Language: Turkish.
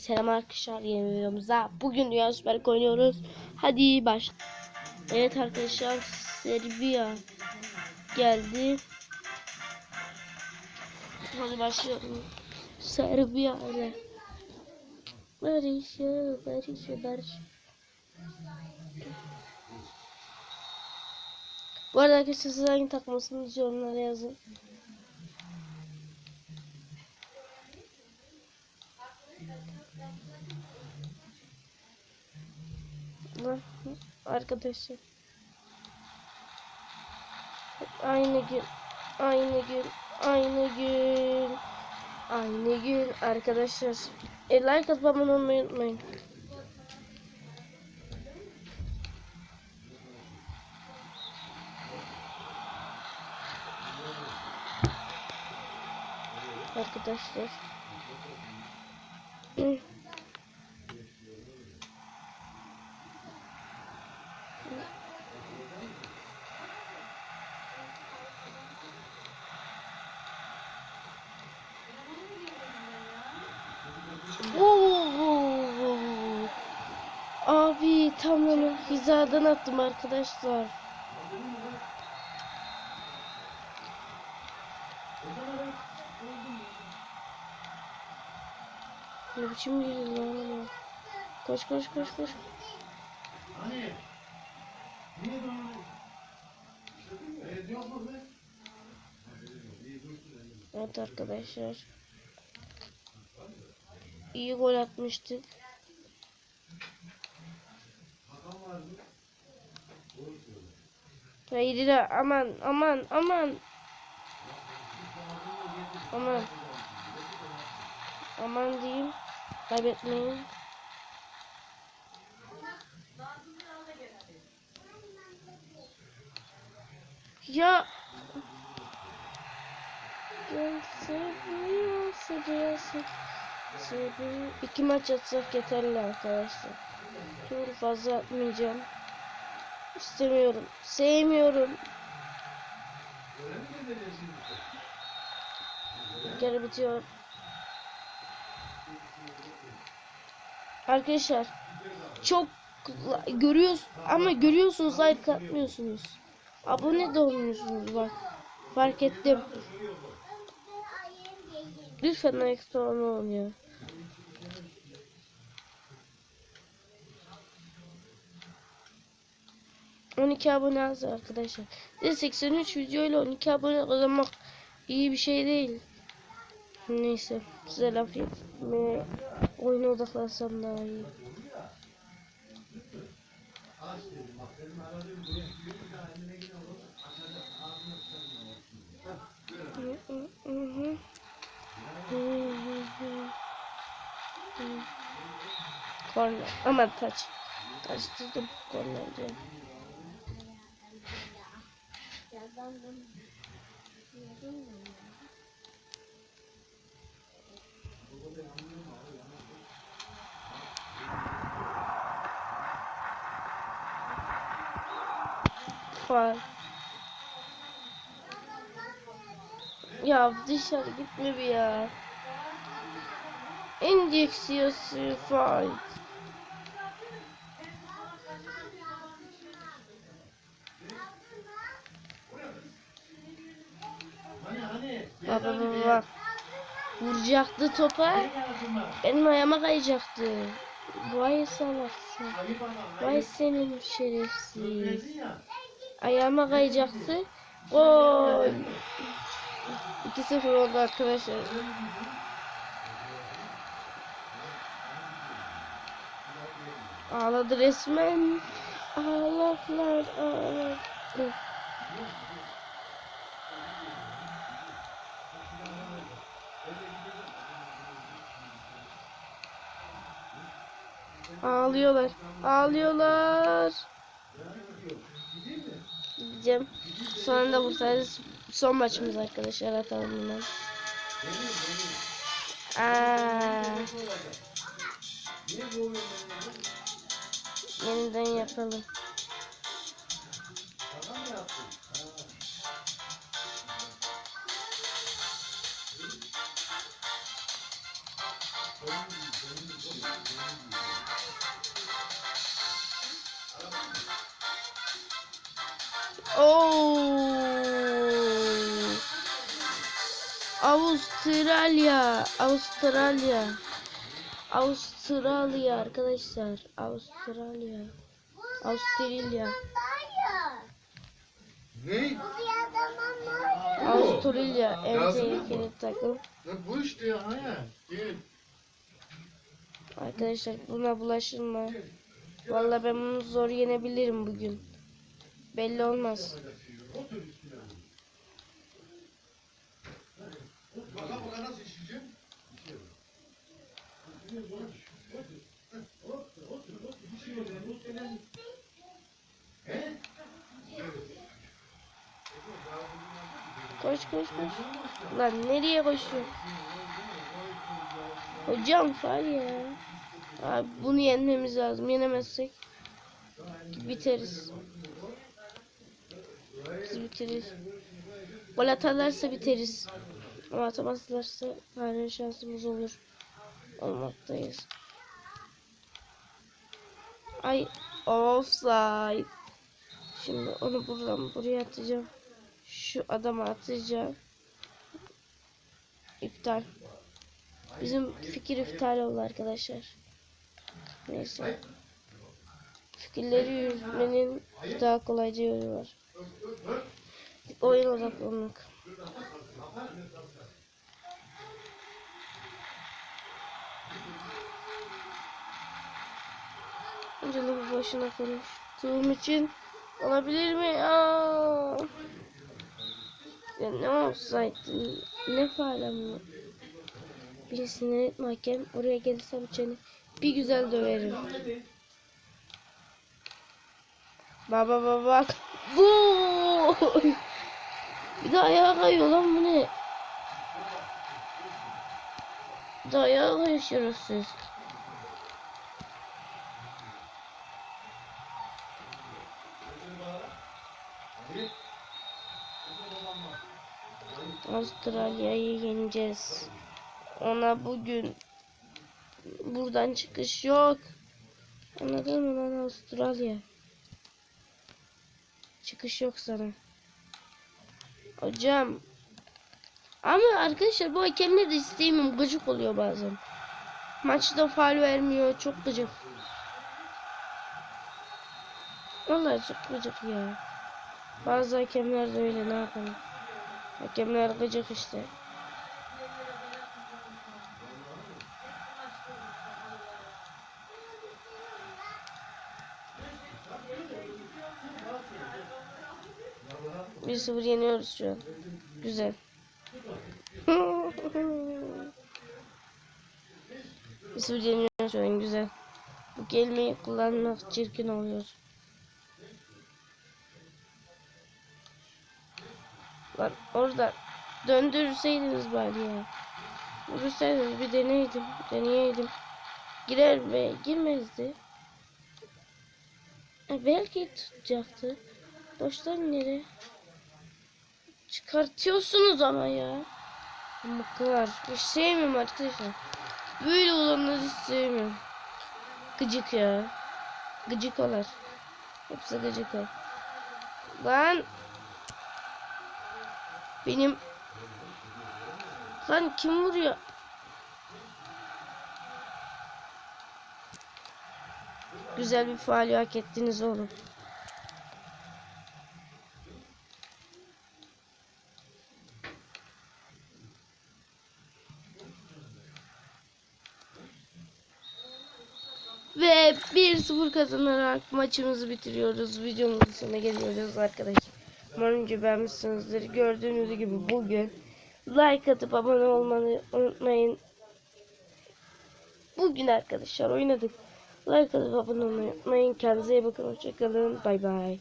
Selam arkadaşlar yeni videomuza. Bugün Dünya Süper oynuyoruz. Hadi baş. Evet arkadaşlar Serbia geldi. Hadi başlayalım. Serbia ile. Barış, barış, barış. Bu arada arkadaşlar siz hangi takmasınız yorumlara yazın. Lan, Arkadaşlar. Aynı gün. Aynı gün. Aynı gün. Aynı gün arkadaşlar. E, like olmayı unutmayın. Arkadaşlar. Oo! Abi tam onu hizadan attım arkadaşlar. Ne biçim yürüdü lan? Koş koş koş koş. Hani? Niye? Evet arkadaşlar. İyi gol atmıştık. Haydi de aman aman aman. Aman. Aman diyeyim. Kaybetmeyin. Ya. Seviyor, seviyorsun. Seviyor. İki maç atsak yeterli arkadaşlar. Dur fazla atmayacağım. İstemiyorum. Sevmiyorum. Geri bitiyor. Arkadaşlar çok görüyoruz ama görüyorsunuz like atmıyorsunuz. Abone de olmuyorsunuz bak. Fark ettim. Lütfen like olun ya. On iki abone az arkadaşlar. De 83 video ile 12 abone kazanmak iyi bir şey değil. Neyse size laf etmeye oyuna odaklansam daha iyi. Korner ama taç. Taçtırdım korner Faal. Ya dışarı gitme bir ya. Enjeksiyası faal. Hani? Baba baba bak. Vuracaktı topa. Benim ayağıma kayacaktı. Vay salaksın. Vay senin şerefsiz. Ayağıma kayacaktı. Gol. 2-0 oldu arkadaşlar. Ağladı resmen. Ağladılar ağladı. Ağlıyorlar. Ağlıyorlar. Gideceğim. Sonra da buradayız. Son maçımız arkadaşlar atalım bu oyun yeniden yapalım. Oo. Avustralya, Avustralya. Avustralya arkadaşlar. Avustralya. Avustralya. Ne? Avustralya en tehlikeli takım. Ya bu işte ya. Gel. Arkadaşlar buna bulaşılma. Vallahi ben bunu zor yenebilirim bugün. Belli olmaz. Koş koş koş. Lan nereye koşuyor? Hocam var ya. Abi bunu yenmemiz lazım. Yenemezsek biteriz. Biz biteriz. Gol atarlarsa biteriz. Ama atamazlarsa hala şansımız olur. Olmaktayız. Ay offside. Şimdi onu buradan buraya atacağım. Şu adama atacağım. İptal. Bizim fikir iptal oldu arkadaşlar. Neyse. Fikirleri yürütmenin daha kolayca yolu var. Oyun odaklanmak. Canım bir boşuna konuştuğum için olabilir mi? Aa! Ya ne olsaydı? Ne faale mi? Bir sinir etme. Oraya gelirsem seni bir güzel döverim. Baba baba bak. Bu. Bir de ayağa kayıyor lan bu ne? Bir de ayağa kayıyor şerefsiz. Avustralya'yı yeneceğiz. Ona bugün buradan çıkış yok. Anladın mı lan Avustralya? Çıkış yok sana. Hocam. Ama arkadaşlar bu hakemleri de istemiyorum. Gıcık oluyor bazen. Maçta faul vermiyor. Çok gıcık. Vallahi çok gıcık ya. Bazı hakemler de öyle ne yapalım. Hakemler gıcık işte. Bir sıfır yeniyoruz şu an. Güzel. Bir sıfır yeniyoruz şu an güzel. Bu kelimeyi kullanmak çirkin oluyor. Lan orada döndürseydiniz bari ya. Vursaydınız bir deneydim. Deneyeydim. Girer mi? Girmezdi. E, belki tutacaktı. Boştan nereye? Çıkartıyorsunuz ama ya. Mıklar. Hiç sevmiyorum arkadaşlar. Böyle olanları hiç sevmiyorum. Gıcık ya. Gıcık olar. Hepsi gıcık ol. Lan. Benim. Lan kim vuruyor? Güzel bir faal hak ettiniz oğlum. Ve 1-0 kazanarak maçımızı bitiriyoruz. Videomuzun sonuna geliyoruz arkadaşlar. Umarım ki beğenmişsinizdir. Gördüğünüz gibi bugün like atıp abone olmayı unutmayın. Bugün arkadaşlar oynadık. Like atıp abone olmayı unutmayın. Kendinize iyi bakın. Hoşçakalın. Bay bay.